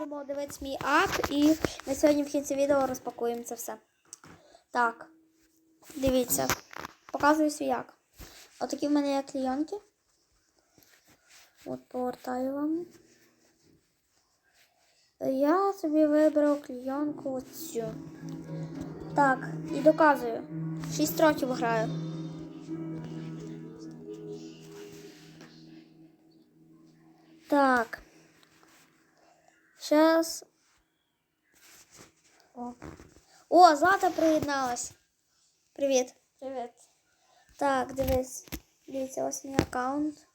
будемо дивитися мій ак, і ми сьогодні в кінці відео розпакуємо це все. Так, дивіться, показую свій ак. Отакі в мене є клійонки. От повертаю вам. Я собі вибрав клійонку оцю. Так, і доказую. 6 років граю. Так. Сейчас. О. О, Злата приєдналась. Привіт. Привіт. Так, дивись. Дивіться, ось мій аккаунт.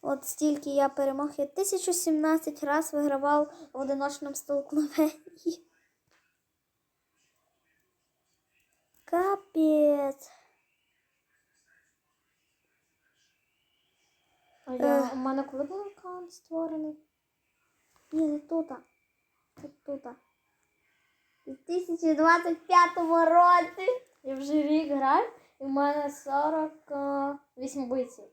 От стільки я перемог. Я 1017 раз вигравав в одиночному столкновенні. Капець. А я, у мене коли був аккаунт створений? Ні, не тут. Тут. У 2025 році. Я вже рік граю, і в мене 48 бойців.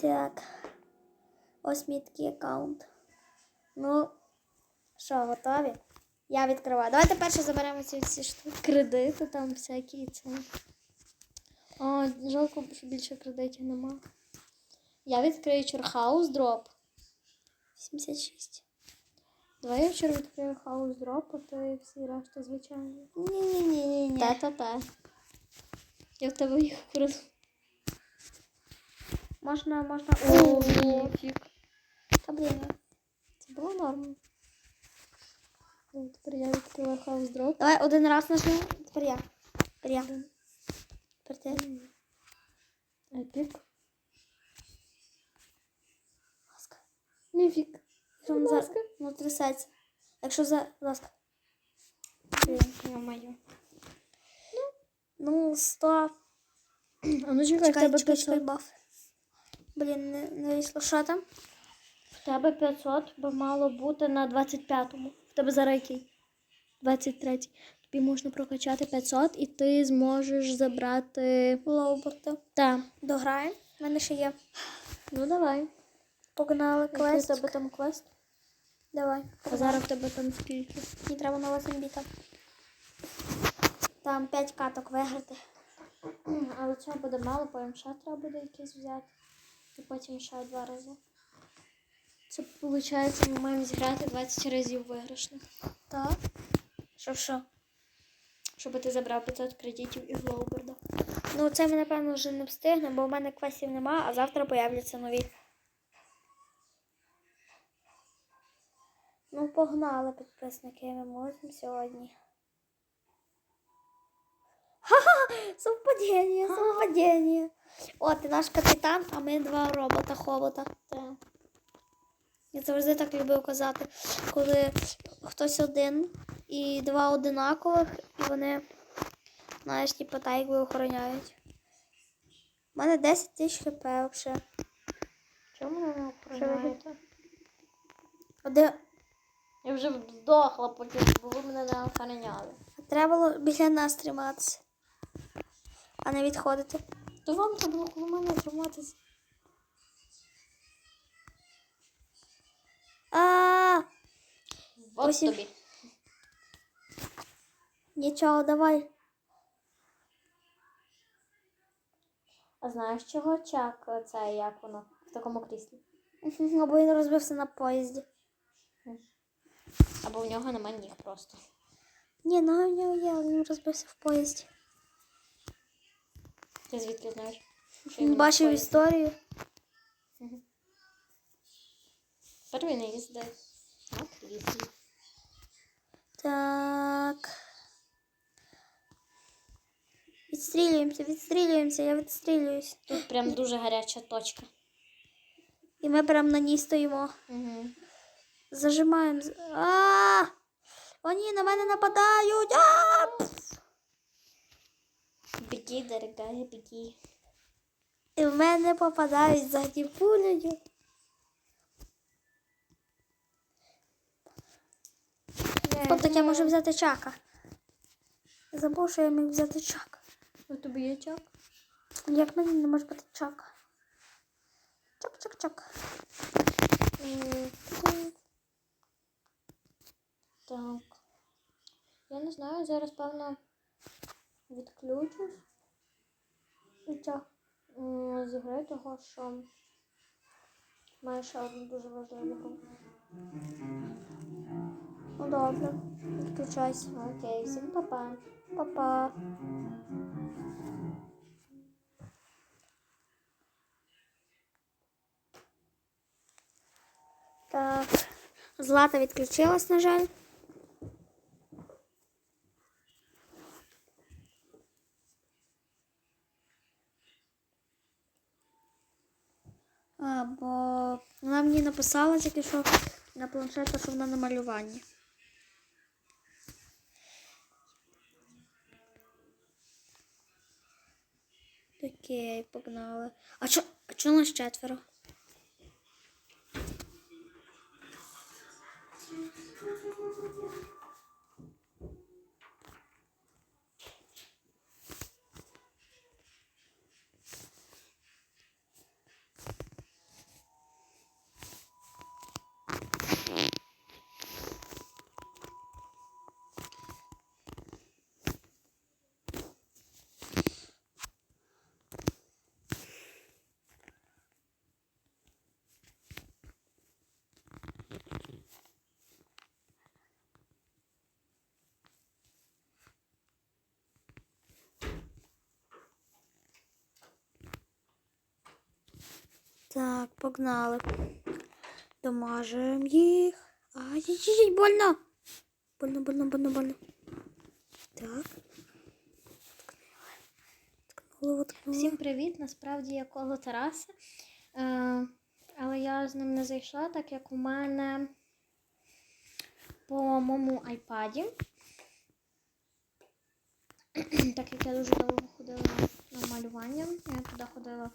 Так. Ось мій такий аккаунт. Ну, що, готові? Я відкриваю. Давайте перше заберемо ці всі штуки. Кредити там всякі це. А, жалко, що більше кредитів нема. Я відкрию чорхаус дроп. 86. Давай я вчора відкрию хаус дроп, а ти всі решта звичайно. Ні-ні-ні-ні. Та-та-та. Я в тебе їх краду. Можна, можна. О, О, ніфік. Та блін. Це було нормально. Ну, Тепер я відкрила хаус дроп. Давай один раз нажмемо. Тепер я. Тепер я. Тепер ти. Епік. Якщо воно Будь за... ласка. Ну, трясеться. Якщо за... Ласка. Ё-моё. Ну, 100. А ну чекай, в Чекай, тебе чекай, чекай, 500. баф. Блін, не, не вийшло. Що там? В тебе 500, бо мало бути на 25-му. В тебе зараз який? 23-й. Тобі можна прокачати 500 і ти зможеш забрати. Лоуборта. Так. Дограємо. У мене ще є. Ну давай. Погнали квест. тебе там квест? Давай. А зараз в тебе там скільки? Мені треба на 8 біта. Там 5 каток виграти. Але це буде мало, потім ще треба буде якийсь взяти. І потім ще два рази. Це виходить, ми маємо зіграти 20 разів виграшних. Так. Що що? Щоб ти забрав 500 кредитів і глоуберда. Ну, це ми, напевно, вже не встигнемо, бо в мене квестів нема, а завтра появляться нові. Ну, погнали, підписники, ми можемо сьогодні. Ха-ха! Совпадіння, совпадіння. О, ти наш капітан, а ми два робота хобота. Так. Я завжди так любив казати, коли хтось один і два одинакових, і вони, знаєш, типу, так якби охороняють. У мене 10 тисяч хп взагалі. Чому не охороняєте? Один... Я вже здохла, поки бо ви мене не охороняли. Треба було біля нас триматися, а не відходити. То вам треба було коло мене триматися. А, От Ось і- тобі. нічого, давай. А знаєш, чого чак це як воно в такому кріслі? Або він розбився на поїзді. Або в нього нема ніг просто. Ні, ну в нього є, він розбився в поїзді. Ти звідки знаєш? Він бачив в поїзді? історію. Тепер він їздить на. Так. Відстрілюємося, відстрілюємося, я відстрілююсь. Тут прям дуже гаряча точка. І ми прямо на ній стоїмо. Угу. Зажимаємо. А! О, ні, на мене нападають. А! Пф! Беги, дорогая, беги. І в мене попадають ззаді пулею. Так я можу взяти чака. Забув, що я міг взяти чака. У тобі є чак? Як мені не може бути чака? Чок-чок-чок. Так. Я не знаю, зараз, певно, відключусь. Життя з ігри, того, що маю ще одну дуже важливу. Ну добре. Відключайся. Окей, всім па-па. Па-па. Так. Злата відключилась, на жаль. Бо вона мені написала тільки що на планшету, що вона на малюванні. Окей, погнали. А чо, а чо нас четверо? Так, погнали. Домажемо їх. Ай-яй-яй, больно. Больно, больно, больно, больно. Так. Ткнули. Ткнули. Всім привіт! Насправді я коло Тараса. Е, але я з ним не зайшла, так як у мене по моєму айпаді. так як я дуже довго ходила на малювання. Я туди ходила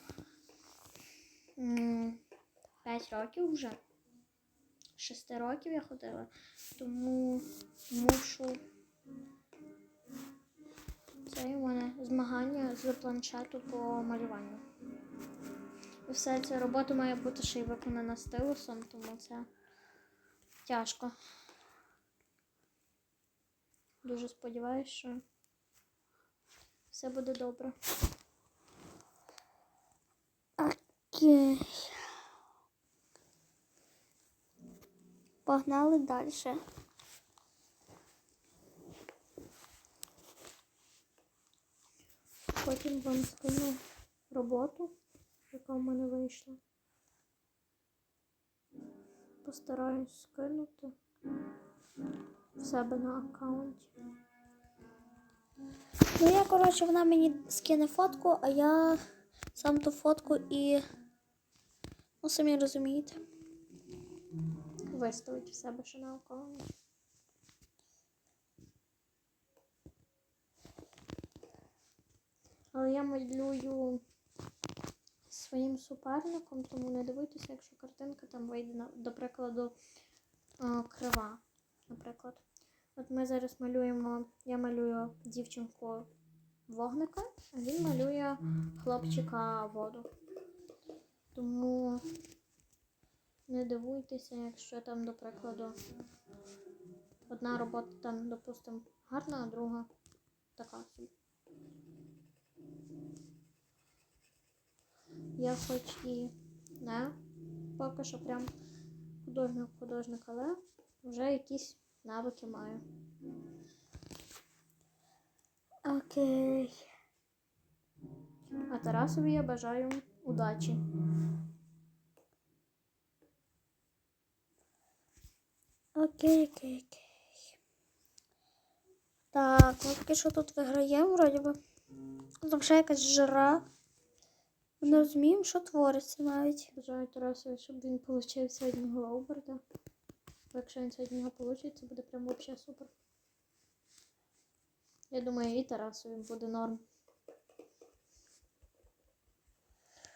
5 років вже. 6 років я ходила, тому мушу це у мене змагання з планшету по малюванню. І все ця робота має бути ще й виконана стилусом, тому це тяжко. Дуже сподіваюся, що все буде добре. Окей. Погнали далі. Потім вам скину роботу, яка в мене вийшла. Постараюсь скинути в себе на аккаунті. Ну, я, коротше, вона мені скине фотку, а я сам ту фотку і. Ну, самі розумієте. Виставить в себе ще на аккаунті. Але я малюю своїм суперником, тому не дивуйтеся, якщо картинка там вийде, до прикладу, крива. Наприклад. От ми зараз малюємо, я малюю дівчинку вогника, а він малює хлопчика воду. Тому не дивуйтеся, якщо там, до прикладу, одна робота там, допустимо, гарна, а друга така собі. Я хоч і не поки що прям художник-художник, але вже якісь навики маю. Окей. А Тарасові я бажаю удачі. Окей, окей, окей. Так, ми поки що тут виграємо, вроді би. Там ще якась жара. Не розуміємо, що твориться навіть. Бажаю Тарасові, щоб він отримав сьогодні Глоуберта. Бо Якщо він сьогодні його отримає, це буде прям взагалі супер. Я думаю, і Тарасові буде норм.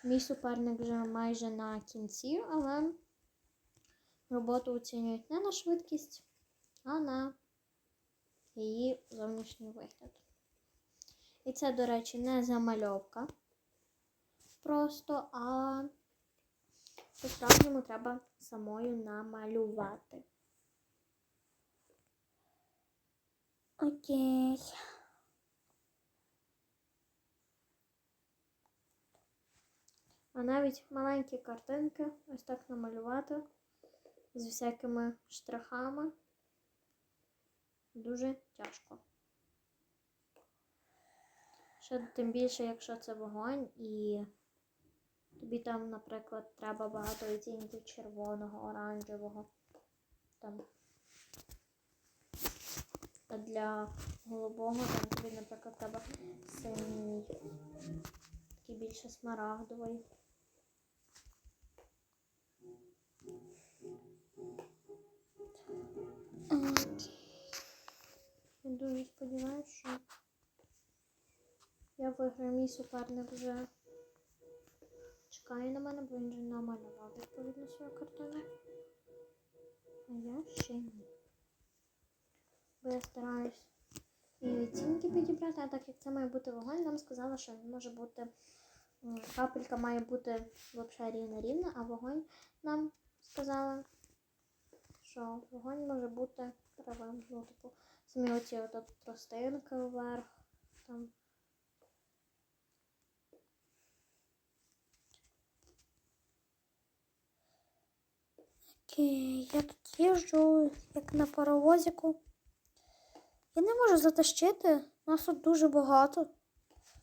Мій суперник вже майже на кінці, але роботу оцінюють не на швидкість, а на її зовнішній вигляд. І це, до речі, не замальовка просто, а По-справжньому треба самою намалювати. Окей. А навіть маленькі картинки ось так намалювати з всякими штрихами дуже тяжко. Ще тим більше, якщо це вогонь і тобі там, наприклад, треба багато відтінків червоного, оранжевого. Там. А для голубого там тобі, наприклад, треба синій, такий більше смарагдовий. Я дуже сподіваюся, що я виграю мій суперник вже чекає на мене, бо він вже намалював відповідно свою картину. А я ще ні. Бо я стараюсь і відтінки підібрати, а так як це має бути вогонь, нам сказали, що він може бути капелька має бути взагалі рівна-рівна, а вогонь нам сказали, що вогонь може бути правим. Ну, типу, самі оці от, тростинки вверх. Там. Я тут їжджу, як на паровозику. Я не можу затащити. Нас тут дуже багато.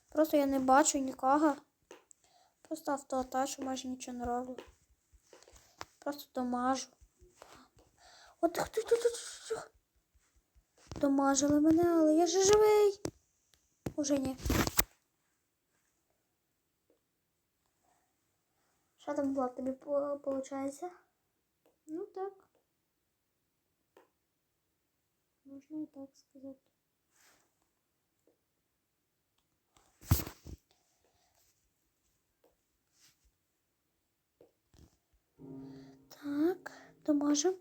Просто я не бачу нікого. Просто автоатачу майже нічого не роблю. Просто домажу. От хто тут тут. Домажили мене, але я же живий. Уже ні. Що там було тобі виходить? Ну так. Можна і так сказати. Так, доможем.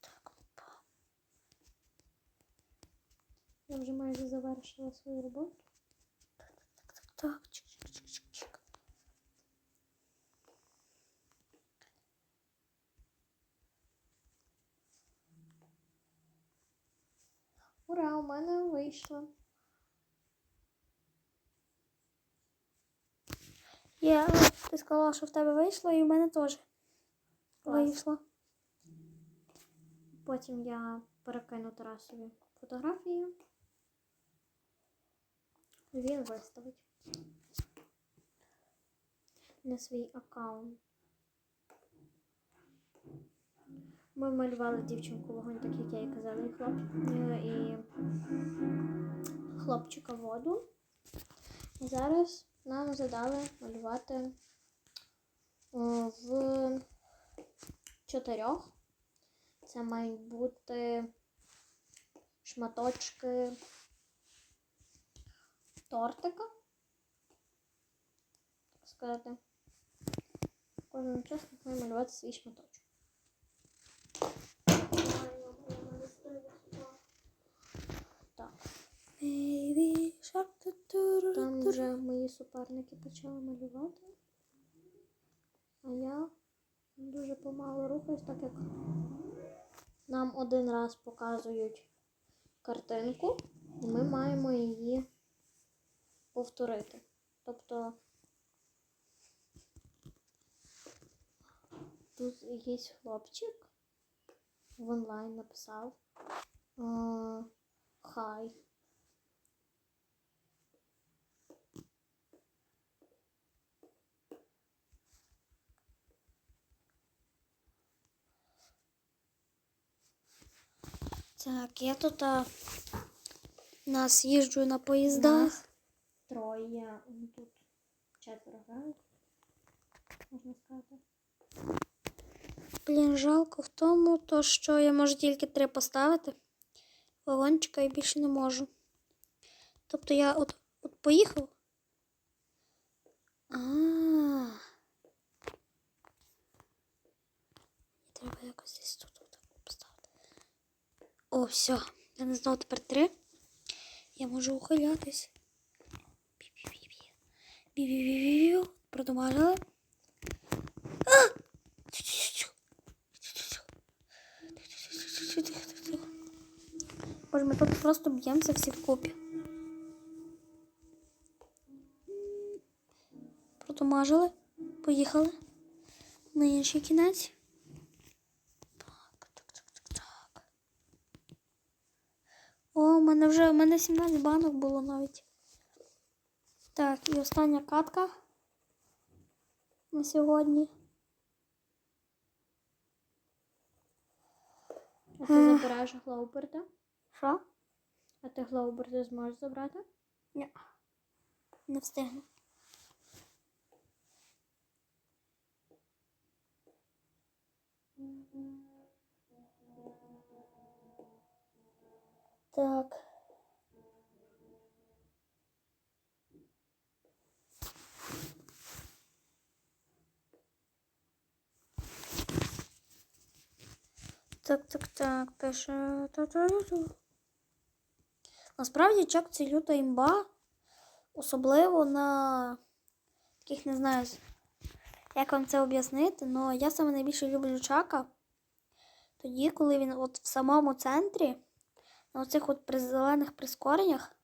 Так, опа. Я вже завершила свою роботу. так, так. так, Чик, чик, чик, чик, чик. Ура, у мене вийшло. Є, ти сказала, що в тебе вийшло, і в мене теж вийшло. Потім я перекину Тарасові фотографії. Він виставить на свій аккаунт. Ми малювали дівчинку вогонь, так як я і казала, і, хлоп... е, і хлопчика воду. І зараз нам задали малювати в чотирьох. Це мають бути шматочки тортика. Так сказати. Кожен учасник має малювати свій шматочок. Так, там вже мої суперники почали малювати. А я дуже помало рухаюсь, так як нам один раз показують картинку, і ми маємо її повторити. Тобто тут якийсь хлопчик в онлайн написав е, хай. Так, я тут а, нас їжджу на поїздах. Троє, тут четверо грають, можна сказати. Блін, жалко в тому, то що я можу тільки три поставити. Вагончика і більше не можу. Тобто я от, от поїхав. А. Треба якось десь тут поставити. О, все. Я не знав тепер три. Я можу ухилятись. Бі-бі-бі-бі-бі. Продумажили. Боже, ми тут просто б'ємося всі вкупі. Протумажили, поїхали на інший кінець. Так, так, так, так, так. О, у мене вже у мене 17 банок було навіть. Так, і остання катка на сьогодні. А ти е. забираєш Глоуберда? Що? А ти Глоуберда зможеш забрати? Ні. Не встигну. Так. Так, пише. Насправді чак це люта імба. Особливо на таких не знаю, як вам це об'яснити, але я саме найбільше люблю чака. Тоді, коли він от в самому центрі, на оцих от зелених прискореннях,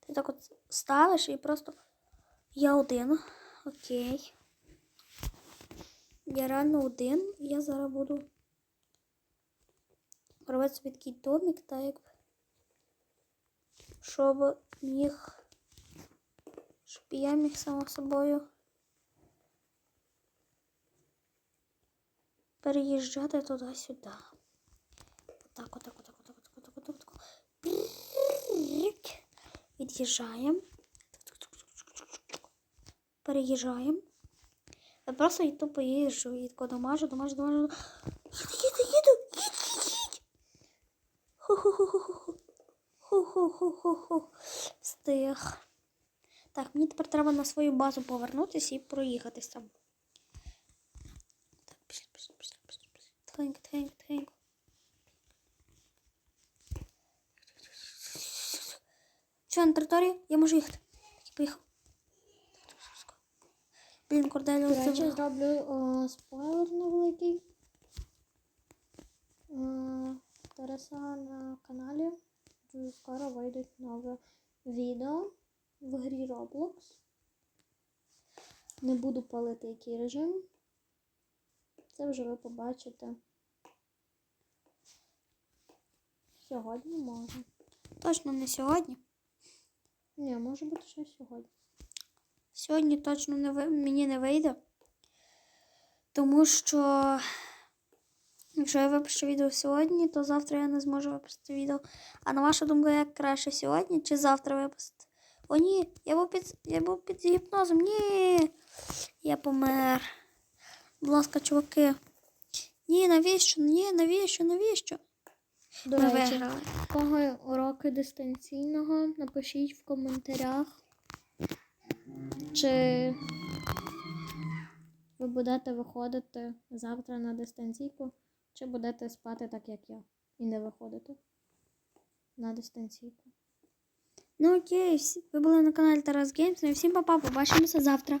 ти так от ставиш і просто. Я один. Окей. Я реально один, я зараз буду. Порвати собі такий домик, так як щоб їх щоб я міг само собою переїжджати туди-сюди. Отак, отак, отак, отак, отак, отак, отак, отак. Від'їжджаємо. Переїжджаємо. Я просто і тупо їжджу, і тако домажу, домажу, домажу. Ху-ху-ху-ху-ху. Встиг. Так, мені тепер треба на свою базу повернутися і проїхатись там. Так, пішли, пішли, пішли, пішли. Тихенько, тихенько, тихенько. Все, на території? Я можу їхати. Так, я поїхав. Блін, Корделіо, До це... зроблю спойлер невеликий. Тараса на каналі. Дуже скоро вийдуть нове відео в грі Roblox. Не буду палити який режим. Це вже ви побачите. Сьогодні може. Точно не сьогодні. Ні, може бути ще сьогодні. Сьогодні точно не ви... мені не вийде. Тому що якщо я випущу відео сьогодні, то завтра я не зможу випустити відео. А на вашу думку, як краще сьогодні чи завтра випустити? О, ні, я був під, я був під гіпнозом. Ні. Я помер. Будь ласка, чуваки. Ні, навіщо? Ні, навіщо? Навіщо? До Ми речі, виграли. в кого уроки дистанційного, напишіть в коментарях, чи ви будете виходити завтра на дистанційку, чи будете спати так, як я, і не виходити на дистанційку. Ну окей, ви були на каналі Тарас Геймс. Ну і всім па-па, побачимося завтра.